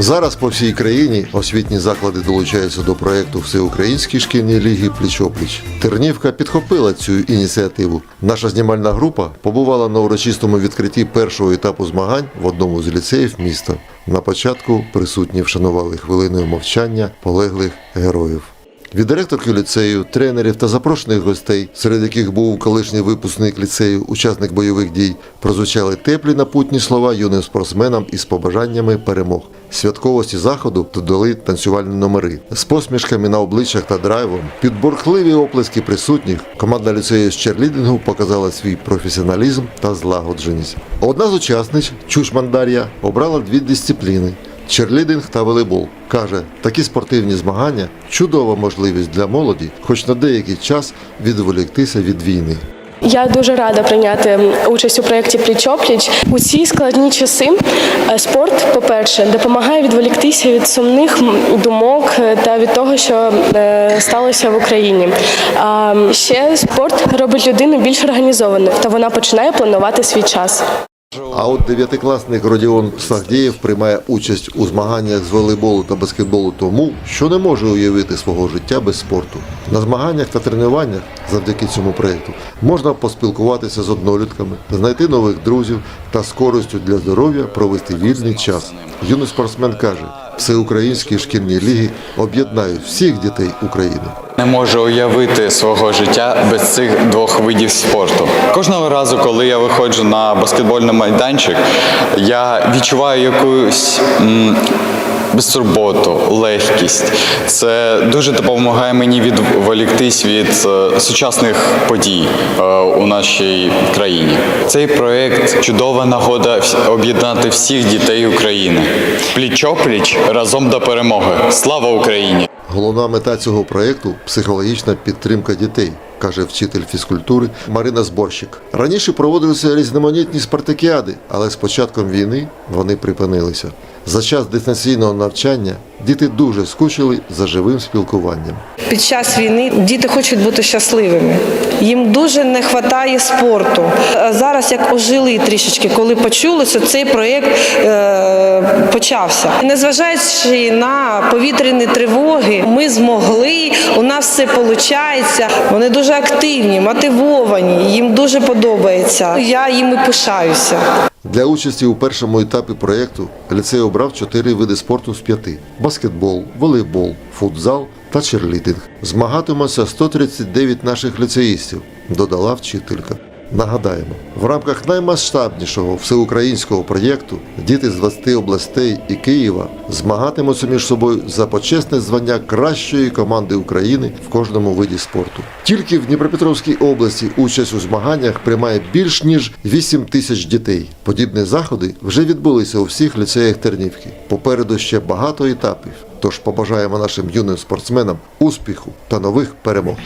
Зараз по всій країні освітні заклади долучаються до проєкту Всеукраїнській шкільні ліги пліч-опліч. Тернівка підхопила цю ініціативу. Наша знімальна група побувала на урочистому відкритті першого етапу змагань в одному з ліцеїв міста. На початку присутні вшанували хвилиною мовчання полеглих героїв. Від директорки ліцею, тренерів та запрошених гостей, серед яких був колишній випускник ліцею, учасник бойових дій, прозвучали теплі напутні слова юним спортсменам із побажаннями перемог. Святковості заходу додали танцювальні номери з посмішками на обличчях та драйвом. Під бурхливі оплески присутніх команда ліцею з черлідингу показала свій професіоналізм та злагодженість. Одна з учасниць, Чушман Дар'я, обрала дві дисципліни черлідинг та волейбол. Каже, такі спортивні змагання чудова можливість для молоді, хоч на деякий час відволіктися від війни. Я дуже рада прийняти участь у проєкті Пліч-опліч. У ці складні часи е, спорт, по-перше, допомагає відволіктися від сумних думок е, та від того, що е, сталося в Україні. А ще спорт робить людину більш організованою, та вона починає планувати свій час. А от дев'ятикласник Родіон Сагдієв приймає участь у змаганнях з волейболу та баскетболу тому, що не може уявити свого життя без спорту. На змаганнях та тренуваннях завдяки цьому проєкту можна поспілкуватися з однолітками, знайти нових друзів та з користю для здоров'я провести вільний час. Юний спортсмен каже, всеукраїнські шкільні ліги об'єднають всіх дітей України. Не можу уявити свого життя без цих двох видів спорту. Кожного разу, коли я виходжу на баскетбольний майданчик, я відчуваю якусь безтурботу, легкість. Це дуже допомагає мені відволіктись від е, сучасних подій е, у нашій країні. Цей проект чудова нагода об'єднати всіх дітей України. Пліч-опліч разом до перемоги. Слава Україні! Головна мета цього проєкту психологічна підтримка дітей, каже вчитель фізкультури Марина Зборщик. Раніше проводилися різноманітні спартакіади, але з початком війни вони припинилися. За час дистанційного навчання діти дуже скучили за живим спілкуванням. Під час війни діти хочуть бути щасливими. Їм дуже не вистачає спорту. Зараз як ожили трішечки, коли почули, що цей проєкт е, почався. Незважаючи на повітряні тривоги, ми змогли, у нас все виходить. Вони дуже активні, мотивовані, їм дуже подобається. Я їм і пишаюся. Для участі у першому етапі проєкту ліцей обрав чотири види спорту з п'яти: баскетбол, волейбол, футзал та черлітинг. Змагатимуться 139 наших ліцеїстів, додала вчителька. Нагадаємо, в рамках наймасштабнішого всеукраїнського проєкту діти з 20 областей і Києва змагатимуться між собою за почесне звання кращої команди України в кожному виді спорту. Тільки в Дніпропетровській області участь у змаганнях приймає більш ніж 8 тисяч дітей. Подібні заходи вже відбулися у всіх ліцеях Тернівки. Попереду ще багато етапів. Тож побажаємо нашим юним спортсменам успіху та нових перемог.